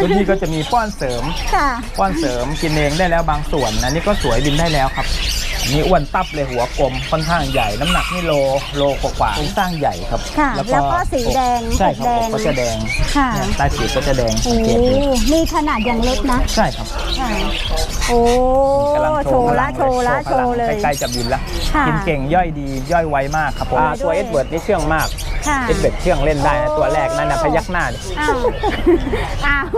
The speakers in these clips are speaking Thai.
รุ่นนี้ก็จะมีป้อนเสริมค่ะ ป้อนเสริมกินเองได้แล้วบางส่วนอันนี้ก็สวยบินได้แล้วครับอั นนี่อ้วนตับเลยหัวกลมค่อนข้างใหญ่น้ำหนักนี่โลโลกว่าๆโครงสร้างใหญ่ครับค่ะแล้วก็สีแดงใช่ครับแดงอกก็จะแดงค่ะ เนี่ยใต้ปีกก็จะแดงโอ้สังเกตดูนี่ขนาดยังเล็กนะใช่ครับค่ะโอ้กำลังโชว์ละโชว์ละโชว์เลย ใกล้ๆจะบินละค่ะ กินเก่งย่อยดีย่อยไวมากครับผมอ่าตัวเอ็ดเวิร์ดนี่เชื่องมาก ค่ะ เอ็ดเวิร์ดเชื่องเล่นได้นะตัวแรกนั่นนะพยักหน้าดิอ้าว อ้าว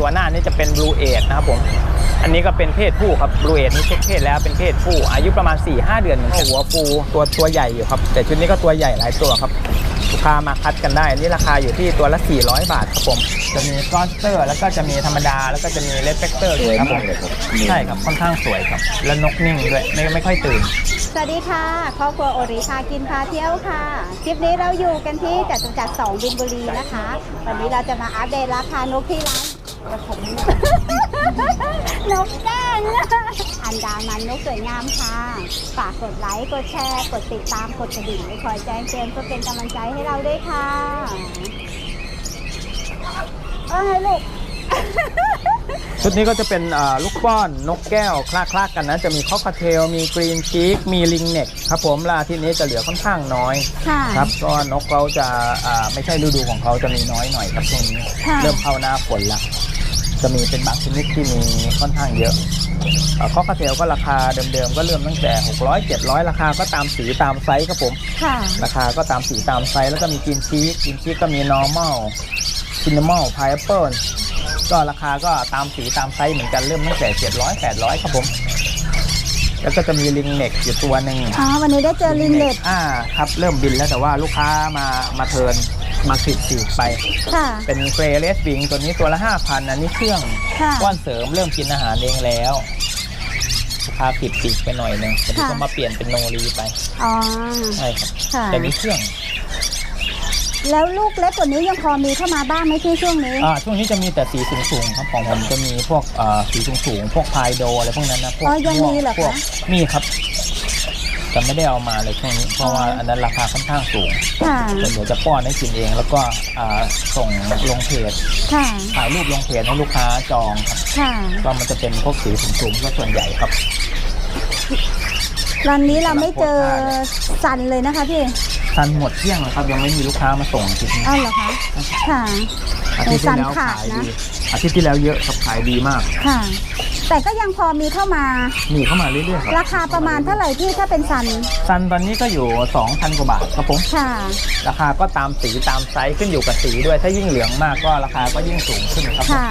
ตัวหน้านี่จะเป็นบลูเอทนะครับผม อันนี้ก็เป็นเพศผู้ครับบลูเอทนี่เช็คเพศแล้วเป็นเพศผู้ อายุประมาณ 4-5 เดือนเหมือนกันหัวฟูตัวตัวใหญ่อยู่ครับ แต่ชุดนี้ก็ตัวใหญ่หลายตัวครับลูกค้ามาคัดกันได้นี่ราคาอยู่ที่ตัวละ 400 บาทครับผม จะมีกอสเตอร์ แล้วก็จะมีธรรมดา แล้วก็จะมีเลดเฟกเตอร์ด้วยครับผมใช่ครับ ค่อนข้างสวยครับ และนกนิ่งด้วย ไม่ไม่ค่อยตื่น สวัสดีค่ะ ครอบครัวโอริพากินพาเที่ยวค่ะ คลิปนี้เราอยู่กันที่จตุจักรสองบินบุรีนะคะ วันนี้เราจะมาอัปเดตราคานกที่ร้านผม นกแก้งอันดามันนกสวยงามค่ะ ฝากกดไลค์ กดแชร์ กดติดตาม กดกระดิ่งไว้คอยแจ้งเตือนเพื่อเป็นกำลังใจให้เราด้วยค่ะ เอ้ยลูกชุดนี้ก็จะเป็นอ่าลูกป้อนนกแก้วคลาคลากันนะ จะมีคอกเทล มีกรีนชีกมีลิงเน็กครับผมลาที่นี้จะเหลือค่อนข้างน้อยค่ะครับก็นกเราจะอ่าไม่ใช่ฤดูของเขาจะมีน้อยหน่อยครับช่วงนี้ค่ะเริ่มเข้าหน้าฝนละ จะมีเป็นบางชนิดที่มีค่อนข้างเยอะคอกเทลก็ราคาเดิมๆก็เริ่มตั้งแต่ 600 700 ราคาก็ตามสีตามไซส์ครับผมค่ะราคาก็ตามสีตามไซส์แล้วก็มีกินชีสกินชีสก็มี normal cinnamon pineapple ก็ราคาก็ตามสีตามไซส์เหมือนกันเริ่มตั้งแต่ 700 800 ครับผมแล้วก็จะมีลิงเน็กอยู่ตัวหนึ่งอ๋อวันนี้ได้เจอลินเล็ดอ่าครับเริ่มบินแล้วแต่ว่าลูกค้ามามาเทิร์น มาขีดขีดไป ค่ะ เป็นเกรย์เลสวิงตัวนี้ตัวละ5,000อันนี้เครื่องค่ะว่านเสริมเริ่มกินอาหารเองแล้วลูกค้าผิดปีกไปหน่อยหนึงแต่นี้ก็มาเปลี่ยนเป็นโนรีไปอ๋อ ใช่ครับค่ะ แต่นี้เครื่องแล้วลูกเล็กกว่านี้ยังพอมีเข้ามาบ้างไหมที่ช่วงนี้ อ่าช่วงนี้จะมีแต่สีสูงสูงๆครับของผมจะมีพวกอ่าสีสูงสูงๆพวกพายโดอะไรพวกนั้นนะพวกอ๋อยังมีเหรอคะ พวกมีครับ แต่ไม่ได้เอามาเลยช่วงนี้เพราะว่าอันนั้นราคาค่อนข้างสูงค่ะเดี๋ยวจะป้อนให้กินเอง แล้วก็อ่าส่งลงเพจค่ะถ่ายรูปลงเพจให้ลูกค้าจองครับค่ะก็มันจะเป็นพวกสีสูงๆก็ส่วนใหญ่ครับตอนนี้เราไม่เจอสันเลยนะคะพี่ซันหมดเที่ยงแล้วครับยังไม่มีลูกค้ามาส่งอาทิตย์นี้อ้าวเหรอคะค่ะอาทิตย์ที่แล้วซันขาดขายนะดี อาทิตย์ที่แล้วเยอะครับขายดีมาก ค่ะ แต่ก็ยังพอมีเข้ามา มีเข้ามาเรื่อยๆครับราคาประมาณเท่าไหร่พี่ถ้าเป็นสันซันตอนนี้ก็อยู่ 2,000 กว่าบาทครับผม ค่ะ ราคาก็ตามสีตามไซส์ขึ้นอยู่กับสีด้วย ถ้ายิ่งเหลืองมากก็ราคาก็ยิ่งสูงขึ้นครับผมค่ะ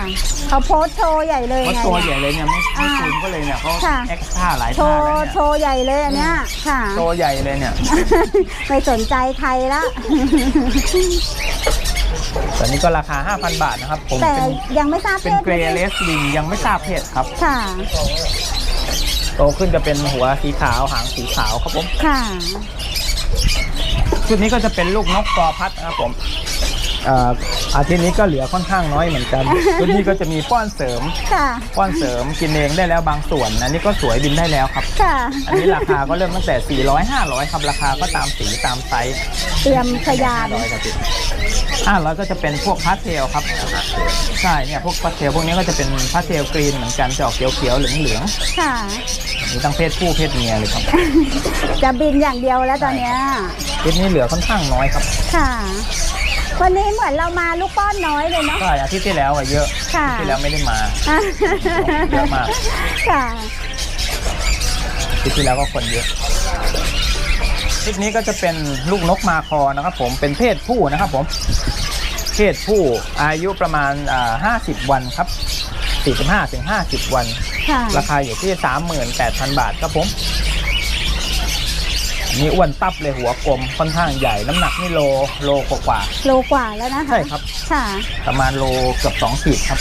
เขาโพสต์โชว์ใหญ่เลยเพราะไงตัวใหเนี่ยญ่เลยเนี่ยไม่ไม่อ่าซูมก็เลยเนี่ยเขาค่ะแอคท่าหลายโชท่าว์แล้วโชเนี่ยว์ใหญ่เลยอันเนี้ยค่ะโชว์ใหญ่เลยเนี่ย ไม่สนใจใครละ ตอนนี้ก็ราคา 5,000 บาทนะครับ ผมแต่เป็นยังไม่ทราบเพเป็นศเกรย์เลสลิงยังไม่ทราบเพศครับ ค่ะ โตขึ้นจะเป็นหัวสีขาวหางสีขาวครับผมค่ะ ชุดนี้ก็จะเป็นลูกนกกอพัดนะครับผมเอ่ออาทิตย์นี้ก็เหลือค่อนข้างน้อยเหมือนกันชุดนี้ก็จะมีป้อนเสริม ค่ะ ป้อนเสริมกินเองได้แล้วบางส่วนอันนี้ก็สวยบินได้แล้วครับ ค่ะ อันนี้ราคาก็เริ่มตั้งแต่ 400 500 ครับราคาก็ตามสีตามไซส์เตรียมขยาน500ครับพี่500ก็จะเป็นพวกพาสเทลครับใช่เนี่ยพวกพาสเทลพวกนี้ก็จะเป็นพาสเทลกรีนเหมือนกันจะออกเขียวๆเหลืองค่ะๆมีทั้งเพศผู้เพศเมียเลยครับจะบินอย่างเดียวแล้วตอนเนี้ยชุดนี้เหลือค่อนข้างน้อยครับ ค่ะ วันนี้เหมือนเรามาลูกป้อนน้อยเลยเนาะ ใช่อาทิตย์ที่แล้วอะเยอะค่ะ อาทิตย์ที่แล้วไม่ได้มา เยอะมาก ค่ะ อาทิตย์ที่แล้วก็คนเยอะคลิปนี้ก็จะเป็นลูกนกมาคอนะครับผมเป็นเพศผู้นะครับผม เพศผู้อายุประมาณอ่า50 วันครับ 45ถึง50 วัน ค่ะ ราคาอยู่ที่ 38,000 บาทครับผม มีอ้วนตับเลยหัวกลมค่อนข้างใหญ่น้ำหนักนี่โลโลกว่าโลกว่าแล้วนะคะใช่ครับ ค่ะๆประมาณโลเกือบ2ขีดครับ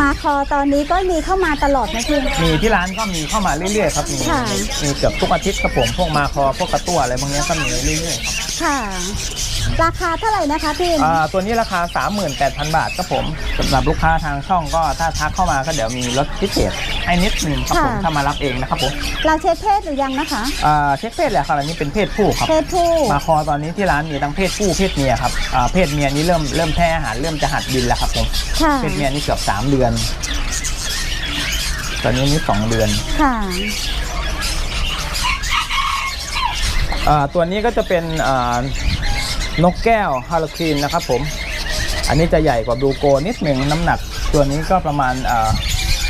มาคอตอนนี้ก็มีเข้ามาตลอดนะพี่ มีที่ร้านก็มีเข้ามาเรื่อยๆครับมีค่ะ มีเกือบทุกอาทิตย์ครับผมพวกมาคอพวกกระตั้วอะไรพวกนี้ก็มีเรื่อยๆครับ ค่ะ ราคาเท่าไหร่นะคะพี่อ่าตัวนี้ราคา 38,000 บาทครับผมสำหรับลูกค้าทางช่องก็ถ้าทักเข้ามาก็เดี๋ยวมีลดพิเศษให้นิดหนึ่งครับผมถ้ามารับเองนะครับผมเราเช็คเพศหรือยังนะคะอ่าเช็คเพศแหละครับอันนี้เป็นเพศผู้ครับเพศผู้มาคอตอนนี้ที่ร้านมีทั้งเพศผู้เพศเมียครับอ่าเพศเมียนี้เริ่มเริ่มแพ้อาหารเริ่มจะหัดบินแล้วครับผมค่ะเพศเมียนี่เกือบ 3 เดือน ตอนนี้นี่สองเดือนค่ะอ่าตัวนี้ก็จะเป็นอ่า นกแก้วฮาโลครีนนะครับผมอันนี้จะใหญ่กว่าบลูโกนิดหนึ่งน้ำหนัก ตัวนี้ก็ประมาณอ่า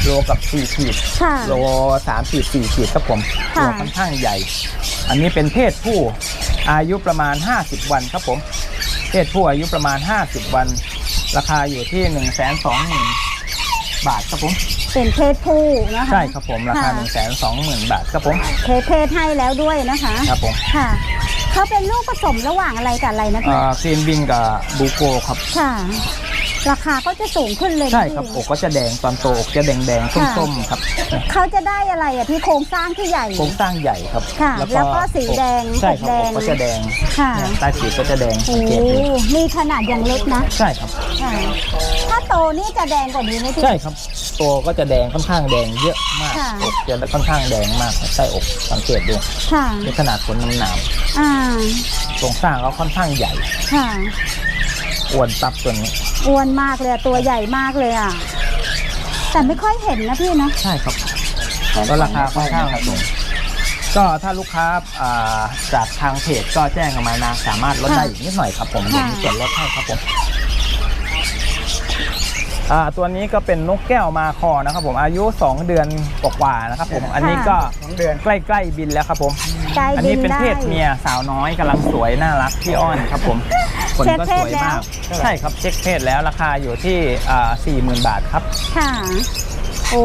โลกับ4ขีดค่ะโล3ขีด4ขีดครับผมค่ะตัวค่อนข้างใหญ่ อันนี้เป็นเพศผู้อายุประมาณ 50 วันครับผม เพศผู้อายุประมาณ 50 วัน ราคาอยู่ที่1 2 0 0 0 0บาทครับผม เป็นเพศผู้นะคะ ใช่ครับผมราคาค่ะ1 2 0 0 0 0บาทครับผมเทเพศให้แล้วด้วยนะคะ ครับผม ค่ะ เขาเป็นลูกผสมระหว่างอะไรกับอะไรนะพี่ครีนบิงกับบลูโกครับค่ะ ราคาก็จะสูงขึ้นเลยนะใช่ครับพี่ อกก็จะแดงตอนโตอกจะแดงแดงๆค่ะ ส้มๆครับเขาจะได้อะไรอะที่โครงสร้างที่ใหญ่ โครงสร้างใหญ่ครับค่ะแล้วก็สีแดงใช่ครับแดองกก็จะแดงค่ะเนี่ยใต้ปีกก็จะแดงโอ้สังเกตดูมีขนาดอย่างเล็กนะใช่ครับ ค่ะถ้าโตนี่จะแดงกว่านี้ไหมพี่ ใช่ครับ ตัวก็จะแดงค่อนข้างแดงเยอะมากค่ะ อกจะค่อนข้างแดงมากใต้อกสังเกตดูค่ะ ในขนาดขนน้ำหนามอ่า โครงสร้างเขาค่อนข้างใหญ่ ค่ะ อ้วนตับตัวนี้อ้วนมากเลยอะตัวใหญ่มากเลยอะ แต่ไม่ค่อยเห็นนะพี่นะใช่ครับ ก็ราคาค่อนข้างสูงก็ถ้าลูกค้าอ่าจากทางเพจก็แจ้งกันมานะสามารถลดได้อีกนิดหน่อยครับผมเดี๋ยวมีส่วนลดให้ครับผมอ่าตัวนี้ก็เป็นนกแก้วมาคอนะครับผมอายุ 2 เดือนกว่าๆนะครับผมอันนี้ก็ใกล้ๆบินแล้วครับผมใจอันบินี้นเป็นได้เพศเมียสาวน้อยกำลังสวยน่ารักพี่อ้อนครับผม ขนก็สวยมาก ใช่ครับเช็คเพศแล้วราคาอยู่ที่สี่หมื่นบาทครับ ค่ะ โอ้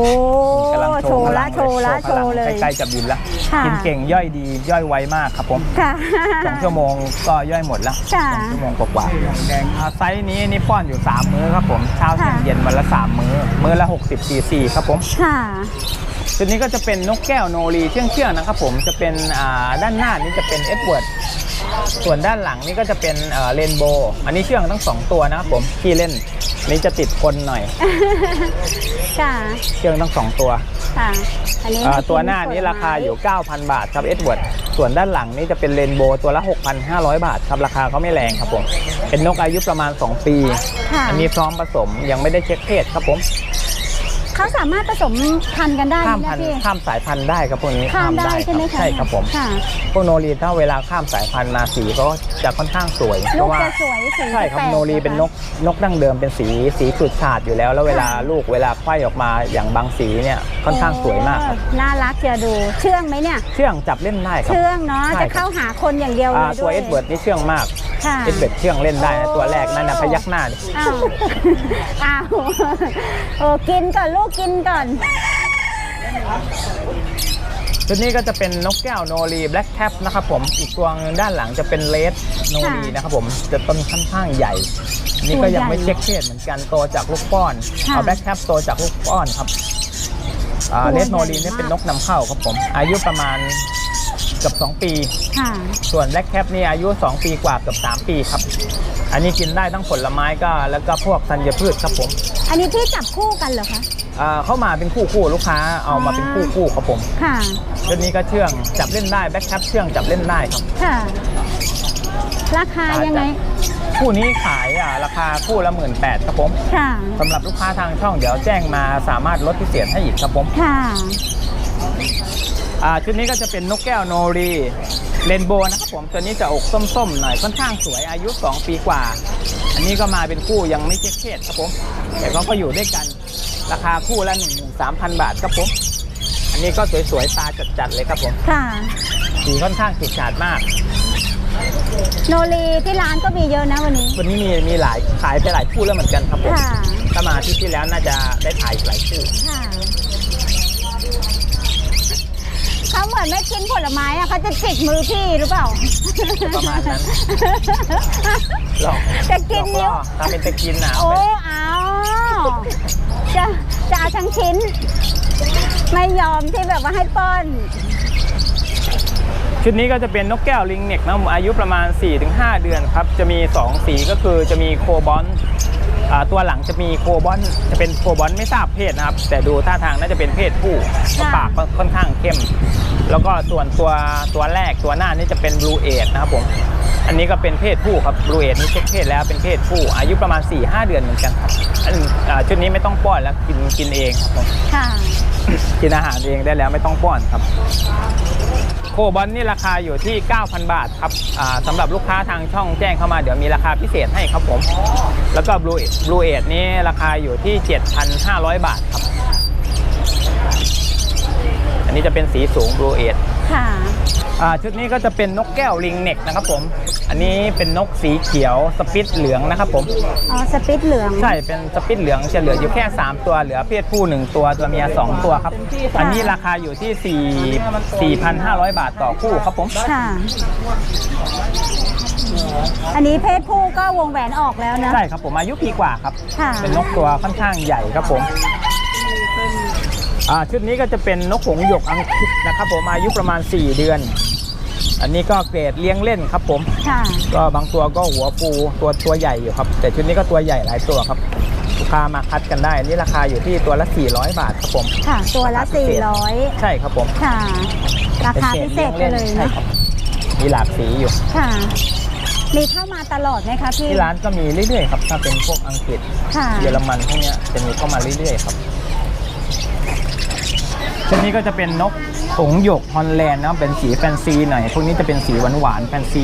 กำลังโชว์ละพงโชว์ละโชว์เลยใกล้ๆจะบินละค่ะกินเก่งย่อยดีย่อยไวมากครับผมค่ะสองชั่วโมงก็ย่อยหมดแล้วค่ะสองชั่วโมงกว่าๆแดงอ่าไซส์นี้นี่ป้อนอยู่ 3 มื้อครับผมเช้าเที่ยงค่ะเย็นวันละ 3 มื้อ มื้อละ 60ซีซีครับผมค่ะตัวนี้ก็จะเป็นนกแก้วโนรีเชื่องเชื่องๆนะครับผมจะเป็นอ่าด้านหน้านี่จะเป็นเอ็ดเวิร์ด ส่วนด้านหลังนี่ก็จะเป็นเรนโบว์อันนี้เชื่องทั้งสองตัวนะครับผมที่เล่นนี่จะติดคนหน่อยค่ะเชื่องทั้งสองตัวค่ะอันนี้อ่าไม่กิตัวหน้านี้ราคาอยู่ 9,000 บาทครับเอ็ดเวิร์ดส่วนด้านหลังนี่จะเป็นเรนโบว์ตัวละ 6,500 บาทครับราคาเขาไม่แรงครับผมเป็นนกอายุประมาณ 2 ปีค่ะอันนี้พร้อมผสมยังไม่ได้เช็คเพศครับผม เขาสามารถผสมพันธุ์กันได้ข้ามไหมพันธุ์พี่ ข้ามสายพันธุ์ได้ครับพวกนี้ข้ามได้คใช่ไหมรับคะใช่ครับผมค่ะ พวกโนรีถ้าเวลาข้ามสายพันธุ์มาสีก็จะค่อนข้างสวยเพลูกราะว่า จะสวยสีใช่ครับจะแปลกโนรีเป็นนกนกดั้งเดิมเป็นสีสีขรุดฉาดอยู่แล้ว แล้วเวลาลูกเวลาไขว้ออกมาอย่างบางสีเนี่ยค่อนข้างสวยมากครับโอ้น่ารักเชียวดูเชื่องไหมเนี่ย เชื่องจับเล่นได้ครับ เชื่องเนาะใช่ครับ จะเข้าหาคนอย่างเดียวเลอ่ายด้ตัววยเอ็ดเวิร์ดนี่เชื่องมาก ค่ะเอ็ดเวิร์ดเชื่องเล่นได้นะตัวแรกนั่นนะพยักหน้าดิอ้าวอ้าวโอ้กินก่อนลูกกินก่อน ชุดนี้ก็จะเป็นนกแก้วโนรีแบล็กแคปนะครับผมอีกตัวหนึงด้านหลังจะเป็นเลดโนรีค่ะนะครับผมจะต้นค่อนข้างใหญ่อันนี่ก็ยังไม่ตัวใหญ่เช็คเพศเหมือนกันโตจากลูกป้อนค่ะ เอาแบล็กแคปโตจากลูกป้อนครับตัวเลใหญ่ดโนรีนี่มากเป็นนกนำเข้าครับผมอายุประมาณเกับ 2 ปี ค่ะ ส่วนแบล็กแคปนี่อายุ 2 ปีกว่าเกับ 3 ปีครับ อันนี้กินได้ทั้งผลไม้ก็แล้วก็พวกธัญพืชครับผมอันนี้พี่จับคู่กันเหรอคะ อ่าเข้ามาเป็นคู่คู่ๆลูกค้าเอามาเป็นคู่คู่ๆครับผมค่ะ ชุดนี้ก็เชื่องจับเล่นได้แบล็กแคปเชื่องจับเล่นได้ครับ ค่ะ ราคายังไง คู่นี้ขายอะราคาคู่ละหมื่นแปดครับผมค่ะ สำหรับลูกค้าทางช่องเดี๋ยวแจ้งมาสามารถลดพิเศษให้อีกครับผม ค่ะอ่า ชุดนี้ก็จะเป็นนกแก้วโนรีเรนโบว์นะครับผมตัวนี้จะอกส้มๆหน่อยค่อนข้างสวยอายุ 2 ปีกว่า อันนี้ก็มาเป็นคู่ยังไม่เช็คเพศครับผมแต่เขาก็อยู่ด้วยกันราคาคู่ละ13,000 บาทครับผมอันนี้ก็สวยๆตาจัดๆเลยครับผมค่ะสีค่อนข้างจิดจาดมาก โนรีที่ร้านก็มีเยอะนะวันนี้ วันนี้มีมีหลายขายไปหลายคู่แล้วเหมือนกันครับผมค่ะ ถ้ามาอาที่ที่แล้วน่าจะได้ขายอีกหลายคู่ ค่ะ เขาเหมือนไม่กินผลไม้อะเขาจะจิกมือพี่หรือเปล่า ประมาณนั้นหรอกจะกินนิ้วหรอถ้าเป็นตะกินหนาวโอ้ไปเอาจะจะเอาทั้งชิ้น ไม่ยอมที่แบบว่าให้ป้อน ชุดนี้ก็จะเป็นนกแก้วลิงเน็กนะอายุประมาณ 4-5 เดือนครับ จะมี 2 สีก็คือจะมีโคบอลอ่า ตัวหลังจะมีโคบอลจะเป็นโคบอลไม่ทราบเพศนะครับ แต่ดูท่าทางน่าจะเป็นเพศผู้เพราะค่ะปากค่อนข้างเข้ม แล้วก็ส่วนตัวตัวแรกตัวหน้านี่จะเป็นบลูเอทนะครับผมอันนี้ก็เป็นเพศผู้ครับบลูเอทนี่เช็คเพศแล้วเป็นเพศผู้อายุประมาณ 4-5 เดือนเหมือนกันครับอันอ่าชุดนี้ไม่ต้องป้อนแล้วกินกินเองครับผมค่ะกินอาหารเองได้แล้วไม่ต้องป้อนครับ โคบอลนี่ราคาอยู่ที่ 9,000 บาทครับอ่าสำหรับลูกค้าทางช่องแจ้งเข้ามาเดี๋ยวมีราคาพิเศษให้ครับผม แล้วก็บลูบลูเอทนี่ราคาอยู่ที่ 7,500 บาทครับ อันนี้จะเป็นสีสูงบลูเอท ค่ะชุดนี้ก็จะเป็นนกแก้วลิงเน็กนะครับผม อันนี้เป็นนกสีเขียวสปิตเหลืองนะครับผม อ๋อสปิตเหลือง ใช่ เป็นสปิตเหลืองจะเหลืออยู่แค่ 3 ตัว เหลือเพศผู้ 1 ตัว ตัวเมีย 2 ตัวครับ อันนี้ราคาอยู่ที่ 4 4,500 บาทต่อคู่ครับผม ค่ะ อันนี้เพศผู้ก็วงแหวนออกแล้วนะ ใช่ครับผม อายุปีกว่าครับ ค่ะ เป็นนกตัวค่อนข้างใหญ่ครับผม อ่าชุดนี้ก็จะเป็นนกหงส์หยกอังกฤษนะครับ ผมอายุประมาณ 4 เดือน อันนี้ก็เกรดเลี้ยงเล่นครับผม ค่ะ ก็บางตัวก็หัวฟูตัวตัวใหญ่อยู่ครับ แต่ชุดนี้ก็ตัวใหญ่หลายตัวครับลูกค้ามาคัดกันได้อันนี้ราคาอยู่ที่ตัวละ 400 บาทครับผมค่ะ ตัวละ 400 ใช่ครับผมค่ะ ราคาพิเศษไปเลยใช่นะครับมีหลากสีอยู่ ค่ะ มีเข้ามาตลอดไหมคะพี่ ที่ร้านก็มีเรื่อยๆครับถ้าเป็นพวกอังกฤษค่ะ เยอรมันพวกเนี้ยจะมีเข้ามาเรื่อยๆครับ ชุดนี้ก็จะเป็นนกหงส์หยกฮอลแลนด์นะครับเป็นสีแฟนซีหน่อยพวกนี้จะเป็นสีหวานๆแฟนซี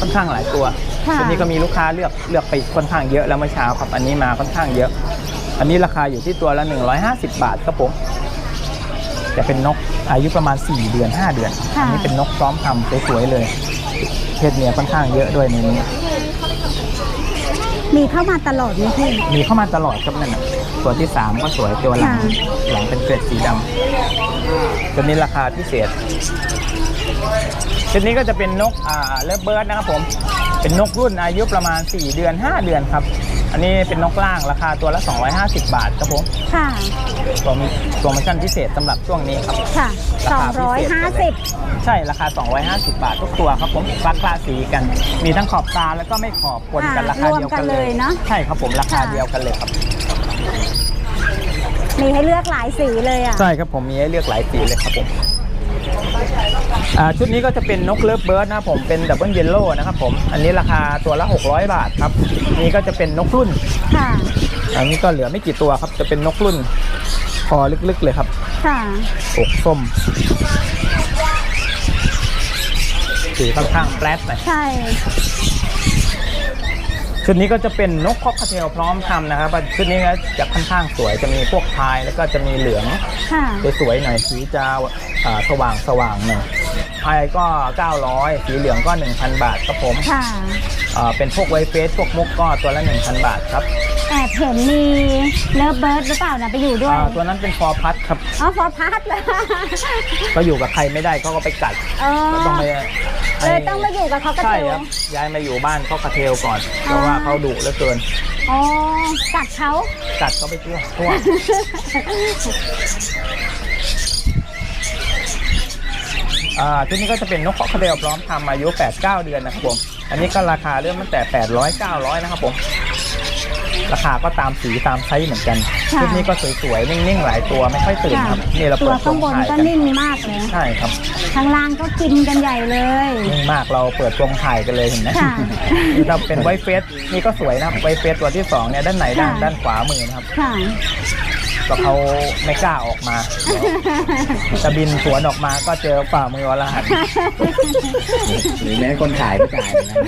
ค่อนข้างหลายตัวค่ะชุดนี้ก็มีลูกค้าเลือกเลือกไปค่อนข้างเยอะแล้วเมื่อเช้าครับอันนี้มาค่อนข้างเยอะ อันนี้ราคาอยู่ที่ตัวละ 150 บาทครับผมจะเป็นนกอายุประมาณ 4 เดือน 5 เดือน ค่ะ อันี้เป็นนกพร้อมทำสวยๆเลย เพศเมียค่อนข้างเยอะด้วยในนี้ มีเข้ามาตลอดไหมพี่ มีเข้ามาตลอดครับนั่นน่ะ ตัวที่ 3 ก็สวยตัวหลังค่ะหลังเป็นเกล็ดสีดำตัวนี้ราคาพิเศษชุดนี้ก็จะเป็นนกอ่าเลิฟเบิร์ดนะครับผม เป็นนกรุ่นอายุประมาณ 4 เดือน 5 เดือนครับ อันนี้เป็นนกล่างราคาตัวละ 250 บาทครับผมค่ะตัวมีโปรโมชั่นพิเศษสำหรับช่วงนี้ครับค่ะราคาพิเศษไปเลย250 ใช่ราคา 250 บาททุกตัวครับผมรักคลาสีกัน มีทั้งขอบตาแล้วก็ไม่ขอบปนกันอ่าราคาเดียวกันเลรวมกันเลยยเนอะใช่ครับผมราคาค่ะเดียวกันเลยครับ มีให้เลือกหลายสีเลยอะ ใช่ครับผมมีให้เลือกหลายสีเลยครับผมอ่าชุดนี้ก็จะเป็นนกเลิฟเบิร์ดนะครับผมเป็นดับเบิลเยลโล่นะครับผมอันนี้ราคาตัวละ 600 บาทครับนี่ก็จะเป็นนกรุ่นค่ะ อันนี้ก็เหลือไม่กี่ตัวครับ จะเป็นนกรุ่นคอลึกๆเลยครับค่ะอกส้มสีค่อนข้างแปลตหน่อยใช่ ชุดนี้ก็จะเป็นนกคอกคาเทลพร้อมทำนะครับชุดนี้ก็จะค่อนข้างสวยจะมีพวกพายแล้วก็จะมีเหลืองค่ะสวยๆหน่อยสีจะอ่าสว่างสว่างๆหน่อยพายก็ 900 สีเหลืองก็ 1,000 บาทครับผมค่ะอ่าเป็นพวกไวเฟสพวกมุกก็ตัวละ 1,000 บาทครับ แอบเห็นมีเลิฟเบิร์ดหรือเปล่านะไปอยู่ด้วย อ่าตัวนั้นเป็นฟอร์พัทครับ อ๋อฟอร์พัทเลยก็อยู่กับใครไม่ได้เขาก็ไปกัดอ๋อก็ต้องไปเลยต้องมาอยู่กับเขากระใช่เทียควรับย้ายมาอยู่บ้านเขาคาเทลก่อน เพอ๋อราะว่าเขาดุเหลือเกิน อ๋อกัดเขา กัดเขาไปทั่วทั่วอ่าชุดนี้ก็จะเป็นนกคอกคาเดลพร้อมทำอายุ 8-9 เดือนนะครับผม อันนี้ก็ราคาเริ่มตั้งแต่ 800 900 นะครับผม ราคาก็ตามสีตามไซส์เหมือนกันค่ะ ชุดนี้ก็สวยๆนิ่งๆหลายตัวไม่ค่อยตื่นครับนี่เราตัเปิวดข้างบนถ่ายก็กันนิ่งมากเลยใช่ครับข้างล่างก็กินกันใหญ่เลย นิ่งมากเราเปิดตรงถ่ายกันเลยเห็นไหมค่ะนี่ถ้าเป็นไวเฟสนี่ก็สวยนะครับไวเฟสตัวที่สองเนี่ยด้านไหนด้านค่ะ ด้านขวามือนะครับค่ะ ก็เขาไม่กล้าออกมาจะบินสวนออกมาก็เจอฝ่ามือวรหันหรือแม้คนขายก็จ่ายเหมือนกัน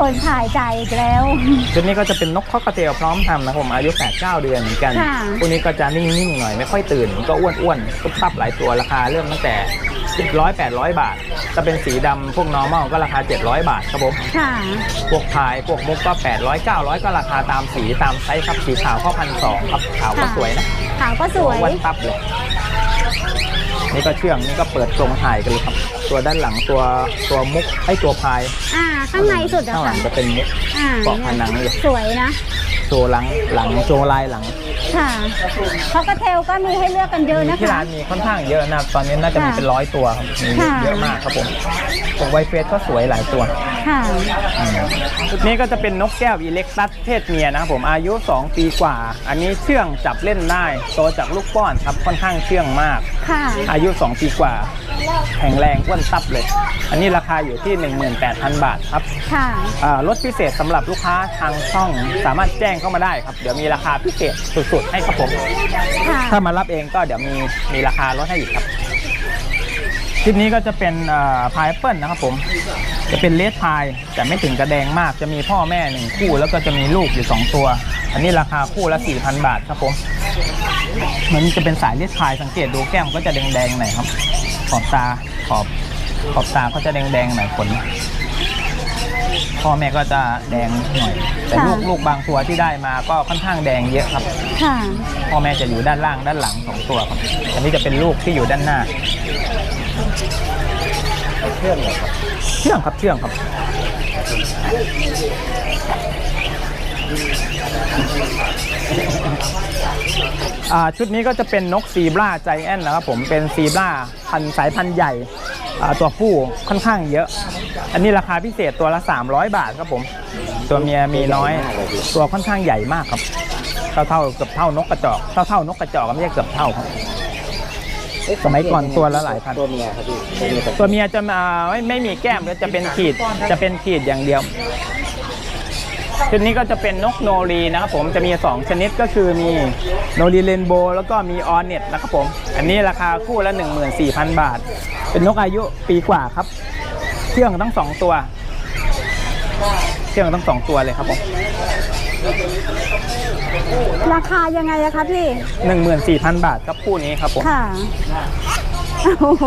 คนถ่ายใจอีกแล้ว ชุดนี้ก็จะเป็นนกข้อกระเตียวพร้อมทำนะครับผมอายุ8-9เดือนเหมือนกันค่ะ พวกนี้ก็จะนิ่งๆหน่อยไม่ค่อยตื่นก็อ้วนๆตุ๊บตับหลายตัวราคาเริ่มตั้งแต่ 700 800 บาท จะเป็นสีดำพวก normal ก็ราคา 700 บาทครับผม ค่ะ พวกพายพวกมุกก็ 800 900 ก็ราคาตามสีตามไซส์ครับ สีขาวก็พันสองครับ ขาวก็ค่ะ สวยนะขาวก็สวยอ้วนตับเลย นี่ก็เชื่องนี่ก็เปิดตรงถ่ายกันเลยครับ ตัวด้านหลังตัวตัวมุกไอ้ตัวพายอ่าข้างในสุดอะข้างหลัค่ะงจะเป็นมุกอ่าเกาะผนังอยู่สวยนะ โชว์หลังหลังโชว์ลายหลัง ค่ะคอกเทลก็มีให้เลือกกันเยอะนะที่คะ ร้านมีค่อนข้างเยอะนะครับตอนนี้น่าจะมีค่ะเป็นร้อยตัวครับมีค่ะ เยอะมากครับผมผมไวเฟสก็สวยหลายตัวค่ะชุดนี้ก็จะเป็นนกแก้วอีเล็กตัสเพศเมียนะครับผมอายุ 2 ปีกว่า อันนี้เชื่องจับเล่นได้โตจากลูกป้อนครับค่อนข้างเชื่องมาก ค่ะอายุ 2 ปีกว่า แข็งแรงอ้วนตับเลย อันนี้ราคาอยู่ที่ 18,000 บาทครับค่ะอ่าลดพิเศษสำหรับลูกค้าทางช่องสามารถแจ้งเข้ามาได้ครับ เดี๋ยวมีราคาพิเศษสุดๆให้ครับผมค่ะถ้ามารับเองก็เดี๋ยวมีมีราคาลดให้อีกครับคลิปนี้ก็จะเป็นพายเปิลนะครับผม จะเป็นเลดพายแต่ไม่ถึงกระแดงมากจะมีพ่อแม่หนึ่งคู่ แล้วก็จะมีลูกอยู่ 2 ตัว อันนี้ราคาคู่ละ4,000 บาทครับผมเห มือนจะเป็นสายเลดพายสังเกตดูแก้มก็จะแดงๆหน่อยครับ ขอบตาขอบขอบตาก็จะแดงๆหน่อยขนพ่อแม่ก็จะแดงหน่อย แต่ลูกค่ะลูกบางตัวที่ได้มาก็ค่อนข้างแดงเยอะครับค่ะพ่อแม่จะอยู่ด้านล่างด้านหลังสองตัวครับอันนี้จะเป็นลูกที่อยู่ด้านหน้าเชื่องครับเชื่องครับเชื่องครับอ่า ชุดนี้ก็จะเป็นนกซีบราใจแอนนะครับผมเป็นซีบราพันสายพันธุ์ใหญ่ตัวผู้ค่อนข้างเยอะ อันนี้ราคาพิเศษตัวละ 300 บาทครับผม ตัวเมียมีน้อย ตัวค่อนข้างใหญ่มากครับ เท่าเท่าเกือบเท่านกกระจอกเท่าเท่านกกระจอกก็ไม่ใช่เกือบเท่าครับสมัยก่อนตัวละหลายพันตัวเมียครับพี่ตัวเมียจะไม่ไม่มีแก้มแล้วจะเป็นขีดจะเป็นขีดอย่างเดียว ชุดนี้ก็จะเป็นนกโนรีนะครับผมจะมี 2 ชนิดก็คือมีโนรีเรนโบว์แล้วก็มีออนเน็ตนะครับผม อันนี้ราคาคู่ละ 14,000 บาท เป็นนกอายุปีกว่าครับเชื่องทั้งสองตัวเชื่องทั้งสองตัวเลยครับผมราคายังไงอะคะพี่ 14,000 บาทครับคู่นี้ครับผมค่ะ โอ้โห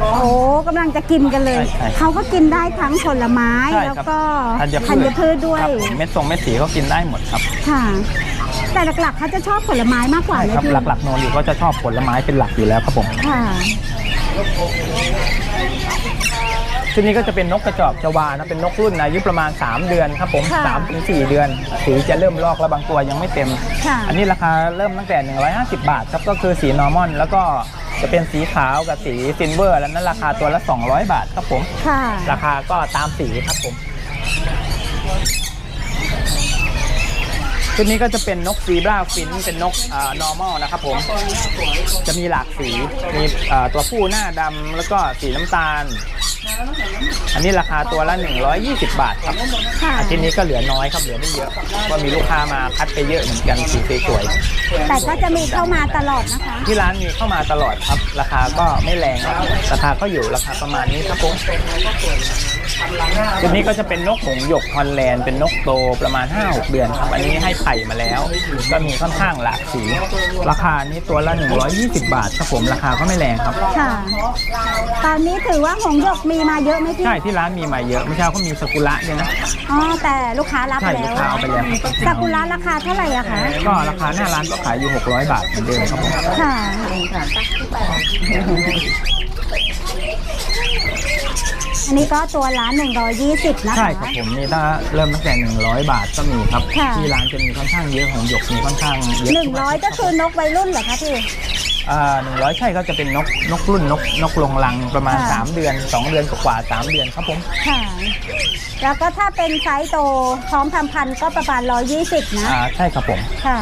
โอ้โหกำลังจะกินกันเลย ใช่ใช่เขาก็กินได้ทั้งผลไม้ใช่แล้วครับก็ธัญธัญพืชด้วยครับผมเม็ดทรงเม็ดสีเขากินได้หมดครับค่ะ แต่หลักๆเขาจะชอบผลไม้มากกว่าใช่ไหมครับพี่หลักๆโนรีก็จะชอบผลไม้เป็นหลักอยู่แล้วครับผมค่ะชุดนี้ก็จะเป็นนกกระจอกชวานะเป็นนกรุ่นอายุประมาณ 3 เดือนครับผมค่ะ3ถึง4เดือนสีจะเริ่มลอกแล้วบางตัวยังไม่เต็ม ค่ะ อันนี้ราคาเริ่มตั้งแต่ 150 บาทครับก็คือสีนอร์มอน แล้วก็ จะเป็นสีขาวกับสีซิลเวอร์ แล้วนั้นราคาตัวละ 200 บาทครับผม ค่ะ ราคาก็ตามสีครับผมชุดนี้ก็จะเป็นนกซีบราฟินเป็นนกเอ่อ normal นะครับผม จะมีหลากสี มีเอ่อตัวผู้หน้าดำแล้วก็สีน้ำตาล อันนี้ราคาตัวละ 120 บาทครับค่ะอาทิตย์นี้ก็เหลือน้อยครับเหลือไม่เยอะเพราะมีลูกค้ามาคัดไปเยอะเหมือนกันสีสวยแต่ก็จะมีเข้ามาตลอดนะคะๆที่ร้านมีเข้ามาตลอดครับ ราคาก็ไม่แรงครับราคาก็อยู่ราคาประมาณนี้ครับผม ชุดนี้ก็จะเป็นนกหงส์หยกฮอลแลนด์เป็นนกโตประมาณ 5-6 เดือนครับ อันนี้ให้ไข่มาแล้ว ก็มีค่อนข้างหลากสี ราคานี้ตัวละ 120 บาทครับผมราคาก็ไม่แรงครับ ค่ะ ตอนนี้ถือว่าหงส์หยกมีมาเยอะไหมพี่ ใช่ที่ร้านมีมาเยอะเมื่อเช้าก็มีสกุระด้วยนะอ๋อ แต่ลูกค้ารับใช่ไปลูแล้กวค้าเอาไปแล้วครับซากุระราคาเท่าไหร่อะคะ ก็ราคาหน้าร้านก็ขายอยู่ 600 บาทเหมือนเดิมครับผมค่ะ อันนี้ก็ตัวละ120 นะคะ ใช่ครับผมนี่ถ้าเริ่มตั้งแต่ 100 บาทก็มีครับ ค่ะ ที่ร้านจะมีค่อนข้างเยอะของหยกมีค่อนข้างเยอะหนึ่งร้อยก็คือนกวัยรุ่นเหรอคะพี่ อ่าหนึ่งร้อยใช่ก็จะเป็นนกนกรุ่นนกนกลงรังประมาณ ค่ะ 3 เดือน 2 เดือนกว่าๆ3เดือนครับผมค่ะ แล้วก็ถ้าเป็นไซส์โตพร้อมทำพันธุ์ก็ประมาณ 120 นะ อ่าใช่ครับผม ค่ะ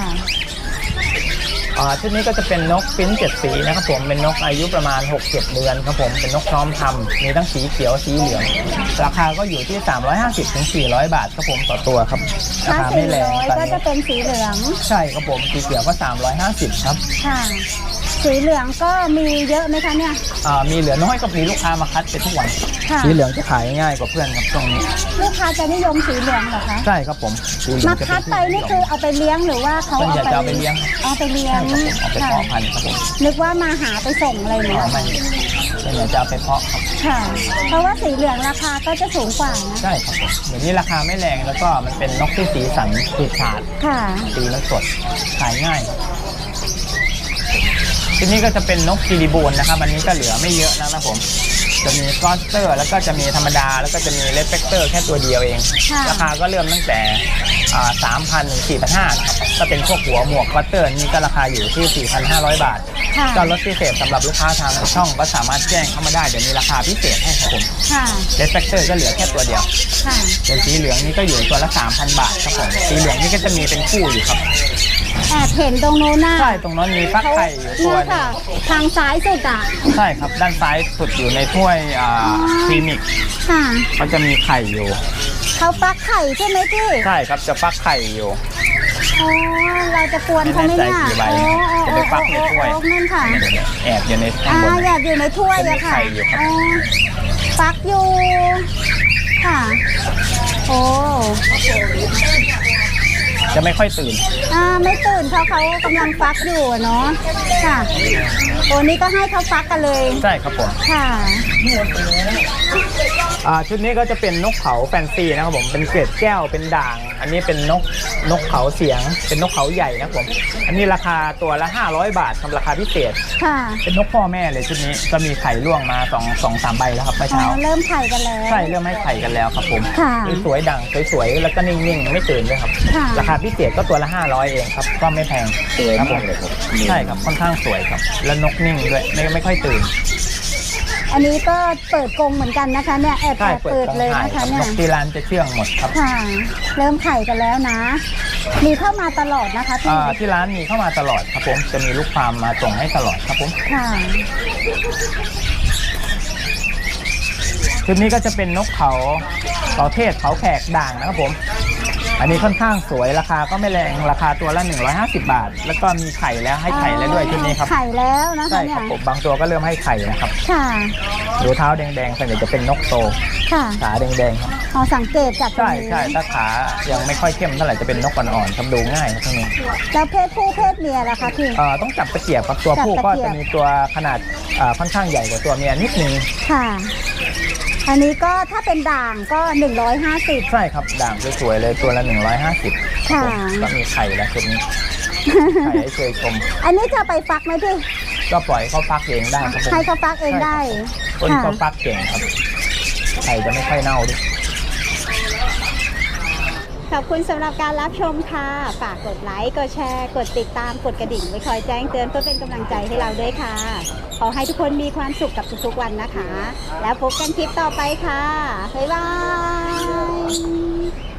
อ่าชุดนี้ก็จะเป็นนกฟินช์เจ็ดสีนะครับผมเป็นนกอายุประมาณ 6-7 เดือนครับผมเป็นนกพร้อมทำมีทั้งสีเขียวสีเหลือง ราคาก็อยู่ที่ 350ถึง400 บาทครับผมต่อตัวครับราถ้าคาไม่แรง400ตอนก็นี้จะเป็นสีเหลืองใช่ครับผมสีเขียวก็ 350ครับค่ะ สีเหลืองก็มีเยอะไหมคะเนี่ยอ่ามีเหลือน้อยก็มีลูกค้ามาคัดไปทุกวันค่ะ สีเหลืองจะขายง่ายกว่าเพื่อนครับตรงนี้ลูกค้าจะนิยมสีเหลืองเหรอคะใช่ครับผมสีเหลือมางจะคัเป็ดนไปนี่ คือเอาไปเลี้ยงหรือว่าเขาส่วนเอาใหญ่ไปจะเอาไปเลี้ยงครับเอาไปเลี้ยงใช่ครับผมเอาไปเพาะพันธุ์ครับผมนึกว่ามาหาไปส่งอะไรเนี่ยเอาไม่ส่วนใหญ่จะเอาไปเพาะครับค่ะ เพราะว่าสีเหลืองราคาก็จะสูงกว่านะใช่ครับผมเดี๋ยวนี้ราคาไม่แรงแล้วก็มันเป็นนกที่สีสันฉูดฉาดค่ะ สีมันสดขายง่ายครับทีนี้ก็จะเป็นนกกิริบูนนะครับอันนี้ก็เหลือไม่เยอะแล้วนะผม จะมีกอสเตอร์ แล้วก็จะมีธรรมดา แล้วก็จะมีเลสเปกเตอร์แค่ตัวเดียวเอง ค่ะ ราคาก็เริ่มตั้งแต่สามพันถึงสี่พันห้านะครับถ้าเป็นพวกหัวหมวกกอสเตอร์นี่ก็ราคาอยู่ที่ 4,500 บาท ค่ะ ก็ลดพิเศษสำหรับลูกค้าทางช่องก็สามารถแจ้งเข้ามาได้ เดี๋ยวมีราคาพิเศษให้ครับผมค่ะ เลสเปกเตอร์ก็เหลือแค่ตัวเดียวค่ะเป็นสีเหลืองนี่ก็อยู่ตัวละ3,000 บาทครับผม สีเหลืองนี่ก็จะมีเป็นคู่อยู่ครับ แอบเห็นตรงนู้นน่ะใช่ตรงนั้นมีฟักไข่อยู่ตัวเนี่ยหนึค่ะ งทางซ้ายสุดอะ ใช่ครับ ด้านซ้ายสุดอยู่ในถ้วยอ่าอ๋อคลินิกค่ะมันจะมีไข่อยู่ เขาฟักไข่ใช่ไหมพี่ใช่ครับจะฟักไข่อยู่อ๋อเราจะกวนเขาไหมเนี่ยไม่แน่ใจกี่ใบโอ้โอ้จะไปฟักในถ้วยโอ้โอ้นั่นค่ะเดี๋ยวๆแอบอยู่ในข้างอ่าบน อยากอยู่ในถ้วยอะค่ะจะมีไข่อยู่ครับ อ๋อฟักอยู่ ค่ะ โอ้ จะไม่ค่อยตื่น อ่าไม่ตื่นเพราะเขากำลังฟักอยู่อะเนาะค่ะโอ้นี่ก็ให้เขาฟักกันเลย ใช่ครับผม ค่ะ อ่าชุดนี้ก็จะเป็นนกเขาแฟนซีนะครับผมเป็นเกล็ดแก้วเป็นด่าง อันนี้เป็นนกนกเขาเสียง เป็นนกเขาใหญ่นะครับผม อันนี้ราคาตัวละ 500 บาททำราคาพิเศษ ค่ะเป็นนกพ่อแม่เลยชุดนี้ก็มีไข่ร่วงมาสองสองสามใบแล้วครับเมื่ออ๋อเช้าเริ่มไข่กันแล้ว ใช่เริ่มให้ไข่กันแล้วครับผมค่ะ สวยๆดังสวยๆแล้วก็นิ่งๆไม่ตื่นด้วยครับ ค่ะ ราคาพิเศษก็ตัวละ 500 เองครับ ก็ไม่แพงสวยครับผมากเลยครับ ใช่ครับค่อนข้างสวยครับ แล้วนกนิ่งด้วยไม่ไม่ค่อยตื่น อันนี้ก็เปิดกรงเหมือนกันนะคะเนี่ยแอบใช่แอบเปิเปิดดกองเลยถ่ายนะครัคะบเนี่นยกที่ร้านจะเชื่องหมดครับค่ะ เริ่มไข่กันแล้วนะ มีเข้ามาตลอดนะคะพี่อ่าที่ร้านมีเข้ามาตลอดครับผม จะมีลูกความมาส่งให้ตลอดครับผมค่ะชุดนี้ก็จะเป็นนกเขาเขาเทศเขาแขกด่างนะครับผม อันนี้ค่อนข้างสวยราคาก็ไม่แรงราคาตัวละ 150 บาท แล้วก็มีไข่แล้วให้ไข่แล้วด้วยชุดนี้ครับไข่แล้วนะใช่คะเนี่ครัยบผมบางตัวก็เริ่มให้ไข่นะครับค่ะดูเท้าแดงๆส่วนใหญ่จะเป็นนกโตค่ะขาแดงๆครับอ๋อสังเกตจากตรงใช่นี้ใช่ถ้าขายังไม่ค่อยเข้มเท่าไหร่จะเป็นนกอ่อนๆครับดูง่ายครับพวกนี้แล้วเพศผู้เพศเมียล่ะคะพี่ เอ่อต้องจับตะเกียบครับตัวผู้จับก็ตะเกียบ จะมีตัวขนาดเอ่อค่อนข้างใหญ่กว่าตัวเมียนิดนึง ค่ะ อันนี้ก็ถ้าเป็นด่างก็ 150 ใช่ครับด่างสวยๆเลยตัวละ 150ค่ะผมก็มีไข่แล้วชุดนี้ไข่ให้เคยชม อันนี้จะไปฟักไหมพี่ ก็ปล่อยเขาฟักเองได้ครับผมให้เขาฟักเองได้คนค่ะเขาฟักเก่งครับไข่จะไม่ค่อยเน่าด้วยข อบคุณสำหรับการรับชมค่ะ ฝากกดไลค์ กดแชร์ กดติดตาม กดกระดิ่งไว้คอยแจ้งเตือนเพื่อเป็นกำลังใจให้เราด้วยค่ะ ขอให้ทุกคนมีความสุขกับทุกๆวันนะคะ แล้วพบกันคลิปต่อไปค่ะ บ๊ายบาย